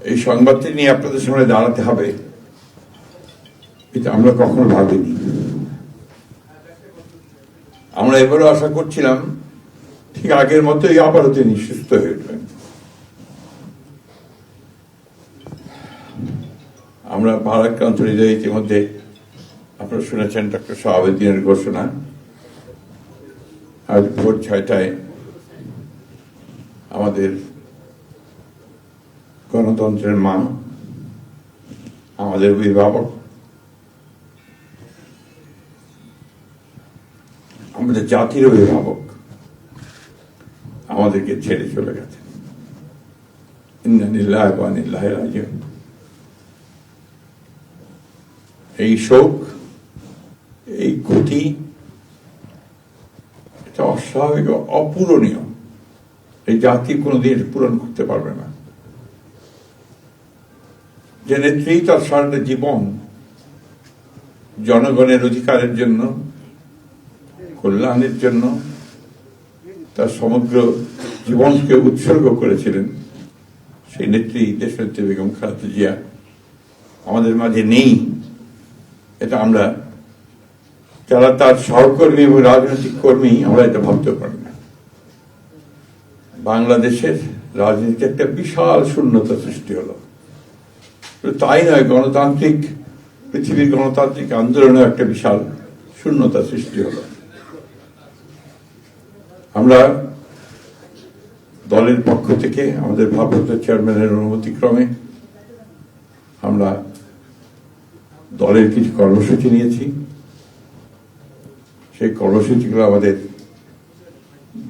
এই সংবাদটি নিয়ে আপনাদের সামনে দাঁড়াতে হবে। এটা আমরা কখনো ভাবিনি। আমরা এবারও আশা করছিলাম, ঠিক আগের মতোই আবারও তিনি সুস্থ হয়ে উঠবেন। আমরা ভারাক্রান্ত হৃদয়ে ইতিমধ্যে আপনারা শুনেছেন ডক্টর শাহাবুদ্দিনের ঘোষণা। আজ ভোর ছয়টায় আমাদের গণতন্ত্রের মা আমাদের অভিভাবক। আমাদের জাতির অভিভাবক আমাদেরকে ছেড়ে চলে রাজিউন। এই শোক, এই ক্ষতি এটা অস্বাভাবিক অপূরণীয়। এই জাতি কোনোদিন পূরণ করতে পারবে না। যে নেত্রী তার সারাটা জীবন জনগণের অধিকারের জন্য, কল্যাণের জন্য তার সমগ্র জীবনকে উৎসর্গ করেছিলেন, সেই নেত্রী দেশনেত্রী বেগম খালেদা জিয়া আমাদের মাঝে নেই। এটা আমরা, যারা তার সহকর্মী এবং রাজনৈতিক কর্মী, আমরা এটা ভাবতে পারি না। বাংলাদেশের রাজনীতিতে একটা বিশাল শূন্যতা সৃষ্টি হলো। তাই নয়, গণতান্ত্রিক, পৃথিবীর গণতান্ত্রিক আন্দোলনে একটা বিশাল শূন্যতা সৃষ্টি হলো। আমরা দলের পক্ষ থেকে, আমাদের ভারপ্রাপ্ত চেয়ারম্যানের অনুমতি ক্রমে আমরা দলের কিছু কর্মসূচি নিয়েছি। সেই কর্মসূচিগুলো আমাদের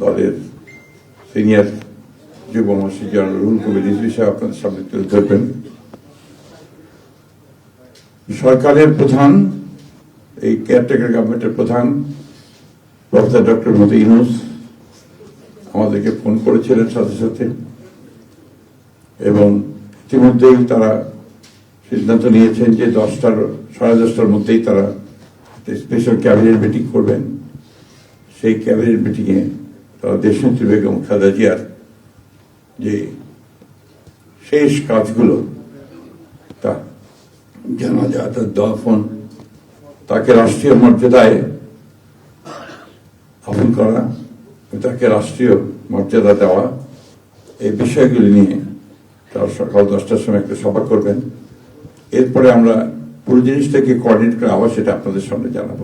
দলের সিনিয়র যুব মসজিদ জেনারেল রুহুল কবির সাহেব আপনাদের সামনে তুলে ধরবেন। সরকারের প্রধান, এই কেয়ারটেকার গভর্নমেন্টের প্রধান, প্রফেসর ডক্টর মতি ইউনুস আমাদেরকে ফোন করেছিলেন সাথে সাথে এবং ইতিমধ্যেই তারা সিদ্ধান্ত নিয়েছেন যে দশটার, সাড়ে দশটার মধ্যেই তারা স্পেশাল ক্যাবিনেট মিটিং করবেন। সেই ক্যাবিনেট মিটিংয়ে তারা দেশনেত্রী বেগম খালেদা জিয়ার যে শেষ কাজগুলো, তা জানাজা তার দফন তাকে রাষ্ট্রীয় মর্যাদায় আপন করা তাকে রাষ্ট্রীয় মর্যাদা দেওয়া, এই বিষয়গুলি নিয়ে তারা সকাল দশটার সময় একটা সভা করবেন। এরপরে আমরা পুরো জিনিসটাকে কোঅর্ডিনেট করে আবার সেটা আপনাদের সামনে জানাব।